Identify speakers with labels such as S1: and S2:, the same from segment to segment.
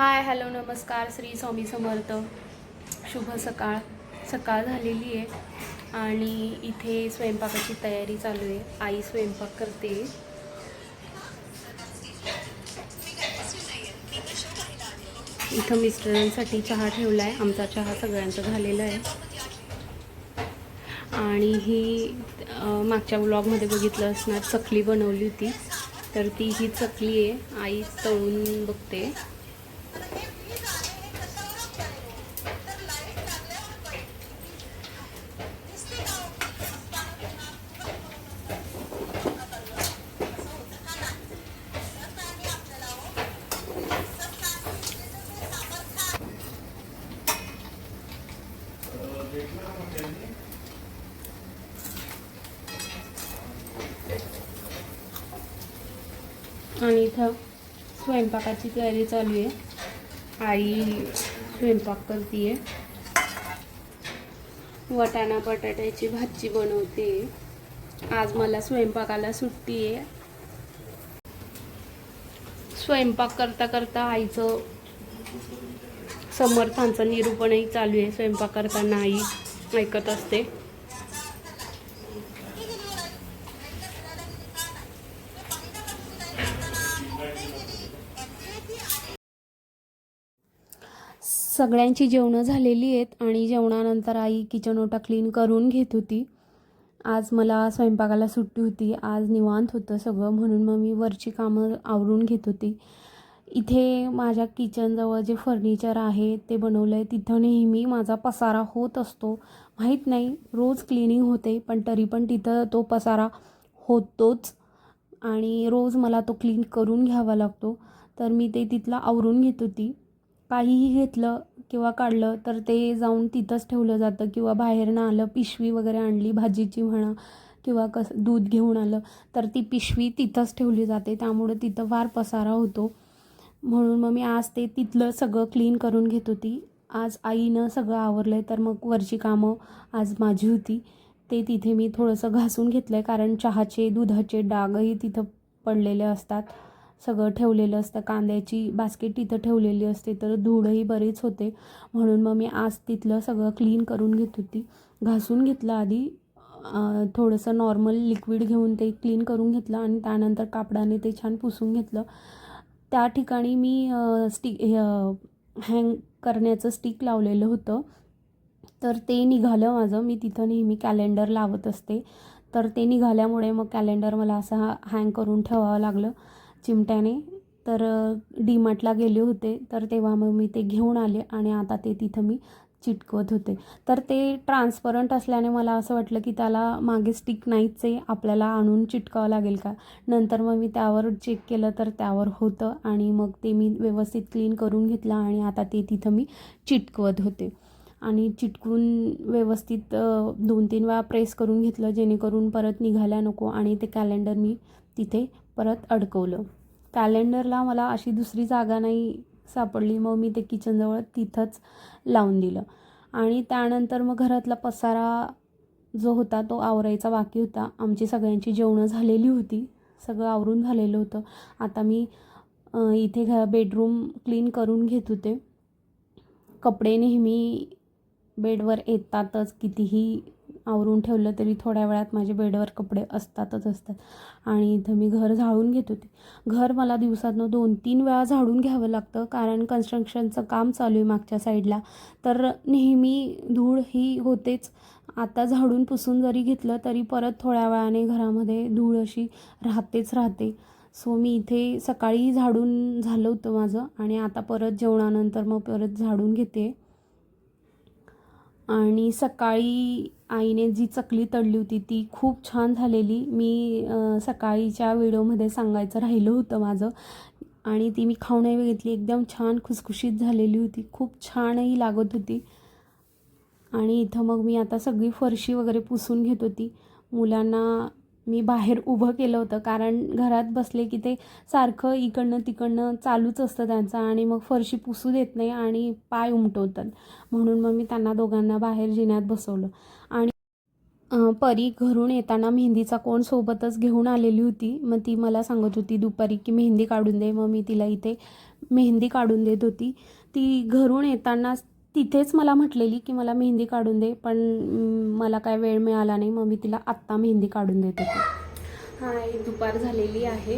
S1: Hi hello नमस्कार श्री स्वामी समर्थ. शुभ सकाळ. सकाळ झालेली आहे आणि इथे स्वयंपाकाची तयारी चालू आहे. आई स्वयंपाक करते. इथं मिस्टरांसाठी चहा ठेवला आहे आमचा चहा सगळ्यांचा झालेला आहे. आणि ही मागच्या ब्लॉगमध्ये बघितलं असणार चकली बनवली होती. तर ती ही चकली आहे. आई तळून बघते. आणि इथं स्वयंपाकाची तयारी चालू आहे. आई स्वयंपाक करते वटाणा बटाट्याची भाजी बनवते. आज मला स्वयंपाकाला सुट्टी आहे. स्वयंपाक करता करता आईचं समर्थांचं निरूपणही चालू आहे. स्वयंपाक करताना आई ऐकत असते. सगळ्यांची जेवणं झालेली आहेत आणि जेवणानंतर आई किचन ओटा क्लीन करून घेत होती. आज मला स्वयंपाकाला सुट्टी होती. आज निवांत होतं सगळं म्हणून मग मी वरची कामं आवरून घेत होती. इथे माझ्या किचनजवळ जे फर्निचर आहे ते बनवलं आहे तिथं नेहमी माझा पसारा होत असतो. माहीत नाही रोज क्लिनिंग होते पण तरी पण तिथं तो पसारा होतोच आणि रोज मला तो क्लीन करून घ्यावा लागतो. तर मी ते तिथलं आवरून घेत होती. काहीही घेतलं किंवा काढलं तर ते जाऊन तिथंच ठेवलं जातं किंवा बाहेरनं आलं पिशवी वगैरे आणली भाजीची म्हणा किंवा कसं दूध घेऊन आलं तर ती पिशवी तिथंच ठेवली जाते. त्यामुळे तिथं फार पसारा होतो. म्हणून मग मी आज ते तिथलं सगळं क्लीन करून घेत होती. आज आईनं सगळं आवरलं आहे तर मग वरची कामं आज माझी होती. ते तिथे मी थोडंसं घासून घेतलं आहे कारण चहाचे दुधाचे डागही तिथं पडलेले असतात. सगळं ठेवलेलं असतं. कांद्याची बास्केट तिथं ठेवलेली असते तर धूळही बरेच होते. म्हणून मग मी आज तिथलं सगळं क्लीन करून घेत होती. घासून घेतलं आधी थोडंसं नॉर्मल लिक्विड घेऊन ते क्लीन करून घेतलं आणि त्यानंतर कापडाने ते छान पुसून घेतलं. त्या ठिकाणी मी स्टिक हँग करण्याचं स्टिक लावलेलं होतं. तर ते निघालं माझं. मी तिथं नेहमी कॅलेंडर लावत असते. तर ते निघाल्यामुळे मग कॅलेंडर मला असं हँग करून ठेवावं लागलं. चिमट्याने. तर डीमार्टला गेले होते. तर तेव्हा मग मी ते घेऊन आले आणि आता ते तिथं मी चिटकवत होते. तर ते ट्रान्सपरंट असल्याने मला असं वाटलं की त्याला मागे स्टिक नाहीच आहे. आपल्याला आणून चिटकावं लागेल का? नंतर मग मी त्यावर चेक केलं तर त्यावर होतं आणि मग ते मी व्यवस्थित क्लीन करून घेतलं आणि आता ते तिथं मी चिटकवत होते. आणि चिटकून व्यवस्थित दोन तीन वेळा प्रेस करून घेतलं जेणेकरून परत निघायला नको आणि ते कॅलेंडर मी तिथे परत अडकवलं. कॅलेंडरला मला अशी दुसरी जागा नाही सापडली. मग मी ते किचनजवळ तिथंच लावून दिलं. आणि त्यानंतर मग घरातला पसारा जो होता तो आवरायचा बाकी होता. आमची सगळ्यांची जेवणं झालेली होती. सगळं आवरून झालेलं होतं. आता मी इथे घ बेडरूम क्लीन करून घेत होते. कपडे नेहमी बेडवर येतातच. कितीही आवरून ठेवलं तरी थोड्या वेळात माझे बेडवर कपडे असतातच असतात. आणि इथं मी घर झाडून घेत होते. घर मला दिवसातनं दोन तीन वेळा झाडून घ्यावं लागतं कारण कन्स्ट्रक्शनचं काम चालू आहे मागच्या साईडला तर नेहमी धूळ ही होतेच. आता झाडून पुसून जरी घेतलं तरी परत थोड्या वेळाने घरामध्ये धूळ अशी राहतेच राहते. सो मी इथे सकाळी झाडून झालं होतं माझं आणि आता परत जेवणानंतर मग परत झाडून घेते. आणि सकाळी आईने जी चकली तळली होती ती खूप छान झालेली. मी सकाळीच्या व्हिडिओमध्ये सांगायचं राहिलं होतं माझं. आणि ती मी खाऊनही बघितली. एकदम छान खुसखुशीत झालेली होती. खूप छानही लागत होती. आणि इथं मग मी आता सगळी फरशी वगैरे पुसून घेत होती. मुलांना मी बाहेर उभं केलं होतं. कारण घरात बसले की ते सारखं इकडनं तिकडनं चालूच असतं त्यांचं आणि मग फरशी पुसू देत नाही आणि पाय उमटवतात. म्हणून मग मी त्यांना दोघांना बाहेर जिन्यात बसवलं. आणि परी घरून येताना मेहंदीचा कोण सोबतच घेऊन आलेली होती. मग ती मला सांगत होती दुपारी की मेहंदी काढून दे. मग मी तिला इथे मेहंदी काढून देत होती. ती घरून येताना तिथेच मला म्हटलेली की मला मेहंदी काढून दे पण मला काय वेळ मिळाला नाही. मग मी तिला आत्ता मेहंदी काढून देते. हाय दुपार झालेली आहे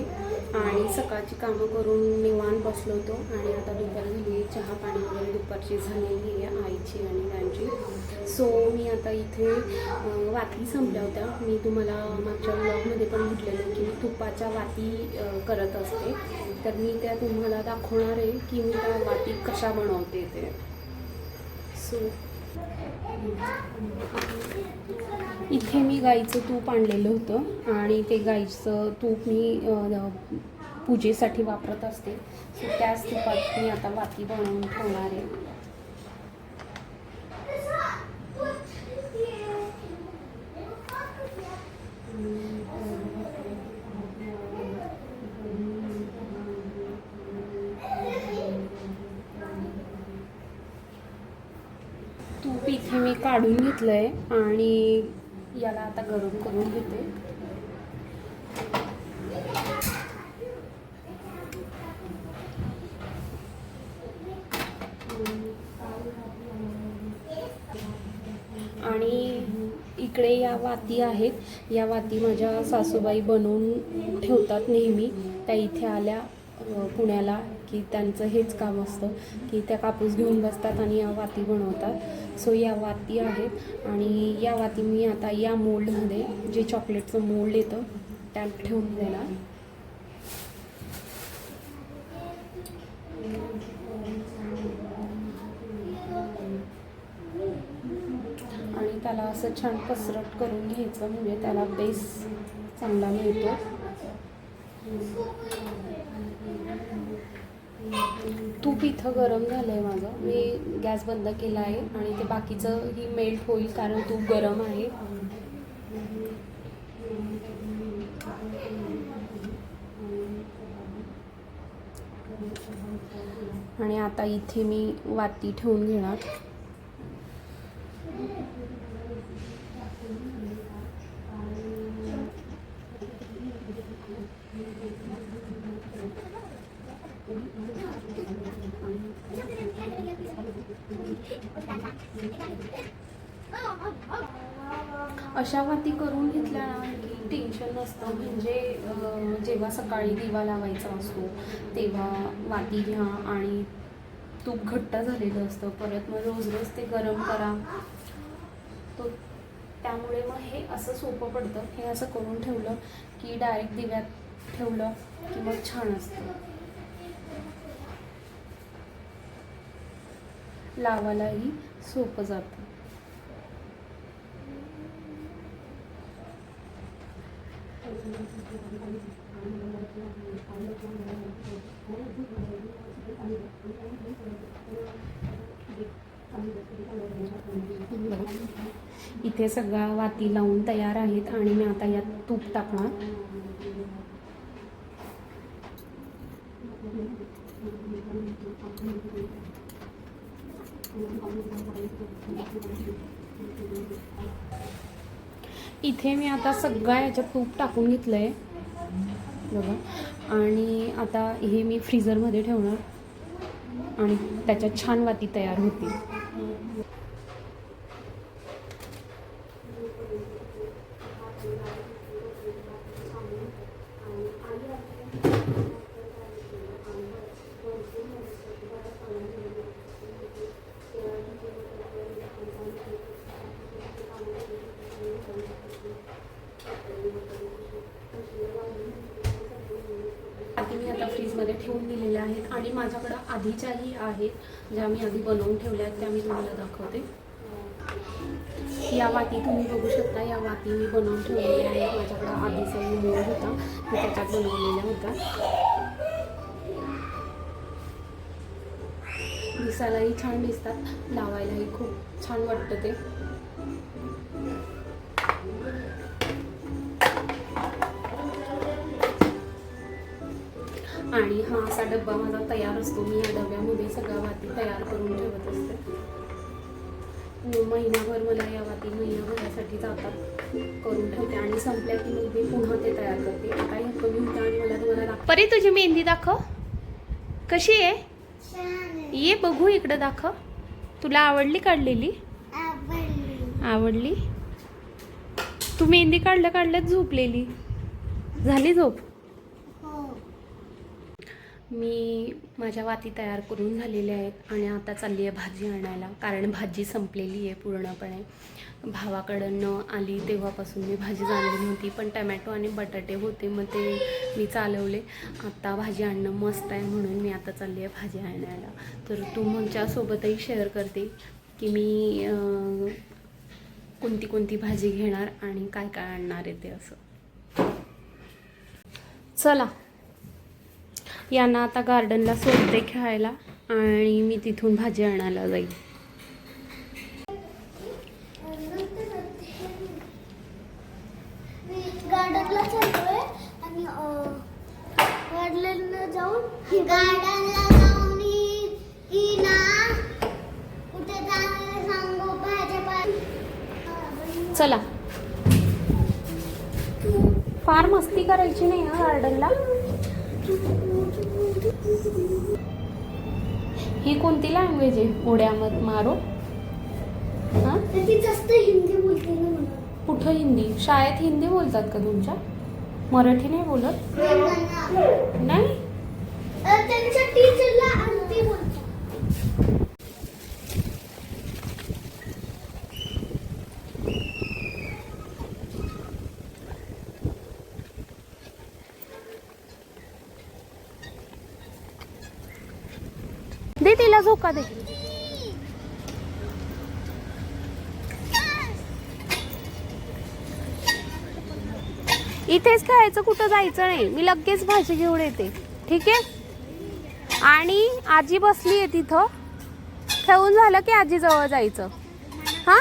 S1: आणि सकाळची कामं करून निवान बसलो होतो आणि आता दुपार झाली चहा पाणी वगैरे दुपारची झालेली आहे आईची आणि त्यांची सो मी आता इथे वाती संपल्या होत्या. मी तुम्हाला मागच्या ब्लॉगमध्ये पण म्हटलेलं की मी तुपाच्या वाती करत असते. तर मी त्या तुम्हाला दाखवणार आहे की मी त्या वाती कशा बनवते ते. इथे मी गाईचं तूप आणलेलं होतं आणि ते गाईचं तूप मी पूजेसाठी वापरत असते. सो त्याच तुपात मी आता वाती बनवून ठेवणार आहे तूप इथे मी काढून घेतलं आहे आणि याला आता गरम करून घेते. आणि इकडे या वाती आहेत. या वाती माझ्या सासूबाई बनवून ठेवतात नेहमी. त्या इथे आल्या. पुण्याला की त्यांचं हेच काम असतं की त्या कापूस घेऊन बसतात आणि या वाती बनवतात. सो या वाती आहेत आणि या वाती मी आता या मोल्डमध्ये जे चॉकलेटचं मोल्ड येतं त्यात ठेवून देणार. आणि त्याला असं छान पसरट करून घ्यायचं म्हणजे त्याला बेस चांगला मिळतो. तूप इथं गरम झालं आहे माझं. मी गॅस बंद केला आहे आणि ते बाकीचं ही मेल्ट होईल कारण तूप गरम आहे. आणि आता इथे मी वाती ठेवून घेणार. आशावादी करून घेतल्या ना की टेन्शन नसतं. म्हणजे जेव्हा सकाळी दिवा लावायचा असतो तेव्हा वाती घ्या आणि तूप घट्ट झालेलं असतं. परत मग रोज रोज ते गरम करा. तो त्यामुळे मग हे असं सोपं पडतं. हे असं करून ठेवलं की डायरेक्ट दिव्यात ठेवलं की मग छान असतं. लावायलाही सोपं जातं. इथे सगळ्या वाती लावून तयार आहेत आणि मी आता यात तूप टाकणार. इथे मी आता सगळ्या याच्यात तूप टाकून घेतलं आहे बघा. आणि आता हे मी फ्रीझरमध्ये ठेवणार. आणि त्याच्यात छान वाती तयार होतील आधी मी आता ठेवून दिलेल्या आहेत आणि माझ्याकडं आधीच्याही आहेत ज्या मी आधी बनवून ठेवल्या आहेत त्या मी तुम्हाला दाखवते. या वाती तुम्ही बघू शकता या वाती मी बनवून ठेवलेल्या आहेत. माझ्याकडं आधीचा मी होता मी त्याच्यात बनवलेल्या होत्या दिसायलाही छान दिसतात लावायलाही खूप छान वाटतं ते. आणि हा असा डब्बा माझा तयार असतो. मी या डब्यामध्ये सगळ्या वाती तयार करून ठेवत असते. महिनाभर मला या वाती महिनाभरासाठी जातात. करून ठेवते आणि संपल्या की मग मी पुन्हा ते तयार करते. आता हे कमी होत्या आणि मला तुम्हाला परी तुझी मेहंदी दाखव. कशी आहे? ये बघू इकडं दाखव. तुला आवडली काढलेली?
S2: आवडली.
S1: तू मेहंदी काढलं काढलं झोपलेली. झाली झोप? मी माझ्या वाती तयार करून झालेल्या आहेत आणि आता चालली आहे भाजी आणायला. कारण भाजी संपलेली आहे पूर्णपणे. भावाकडनं आली तेव्हापासून मी भाजी आणली नव्हती पण टमॅटो आणि बटाटे होते मग ते मी चालवले. आता भाजी आणणं मस्त आहे म्हणून मी आता चालली आहे भाजी आणायला. तर तुमच्यासोबतही शेअर करते की मी कोणती कोणती भाजी घेणार आणि काय काय आणणार आहे ते असं. चला यांना आता गार्डनला सोडते खेळायला आणि मी तिथून भाजी आणायला जाईल.
S2: मी गार्डनला चाललोय आणि अं, गार्डनला जाऊन गार्डनला जाऊन ही- ही ना कुठे जाणार सांगू भाज्या पा-
S1: चला. फार मस्ती करायची नाही ना गार्डनला. ही कोणती लँग्वेज आहे? उड्यामत मारो हां?
S2: जास्त हिंदी बोलते ना
S1: कुठं हिंदी? शाळेत हिंदी बोलतात का तुमच्या? मराठी नाही बोलत? नाही.
S2: अं, त्यांच्या टीचरला आंटी बोलतात
S1: दे तिला झोका दे. इथेच खेळायचं कुठं जायचं नाही. मी लगेच भाजी घेऊन येते. ठीक आहे? आणि आजी बसली आहे तिथं. खेळून झालं की आजी जवळ जायचं. हां?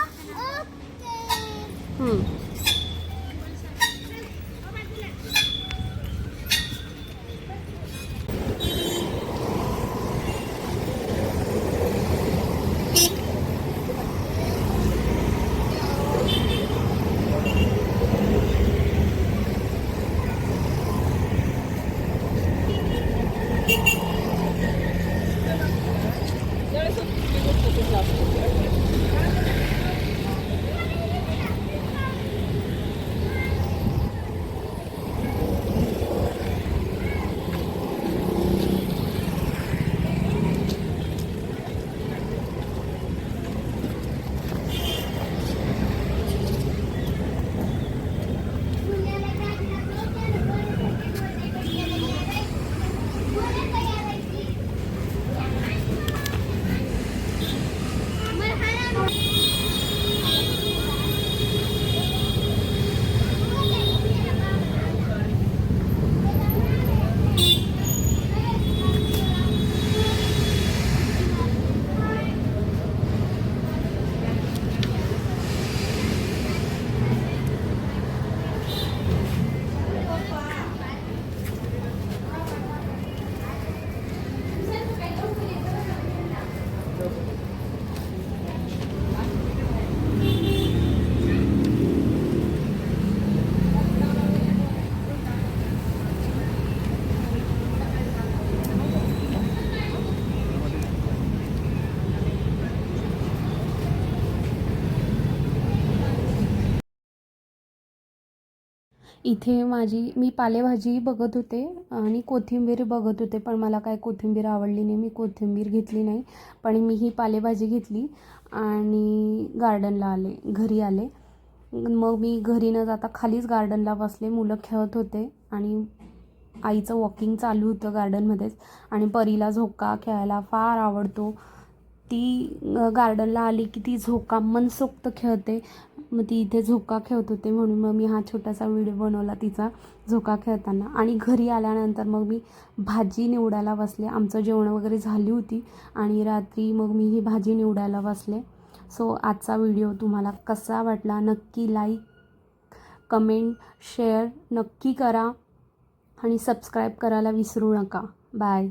S1: इथे माझी मी पालेभाजी बघत होते आणि कोथिंबीर बघत होते पण मला काय कोथिंबीर आवडली नाही मी कोथिंबीर घेतली नाही पण मी ही पालेभाजी घेतली आणि गार्डनला आले घरी आले. मग मी घरी न जाता खालीच गार्डनला बसले मुलं खेळत होते आणि आईचं वॉकिंग चालू होतं गार्डनमध्येच आणि परीला झोका खेळायला फार आवडतो. ती गार्डनला आली की ती झोका मनसोक्त खेळते. मग ती इथे झोका खेळत होते म्हणून मग मी हा छोटासा व्हिडिओ बनवला तिचा झोका खेळताना. आणि घरी आल्यानंतर मग मी भाजी निवडायला बसले. आमचं जेवण वगैरे झाली होती आणि रात्री मग मी ही भाजी निवडायला बसले. सो आजचा व्हिडिओ तुम्हाला कसा वाटला नक्की लाईक कमेंट शेअर नक्की करा आणि सबस्क्राईब करायला विसरू नका. बाय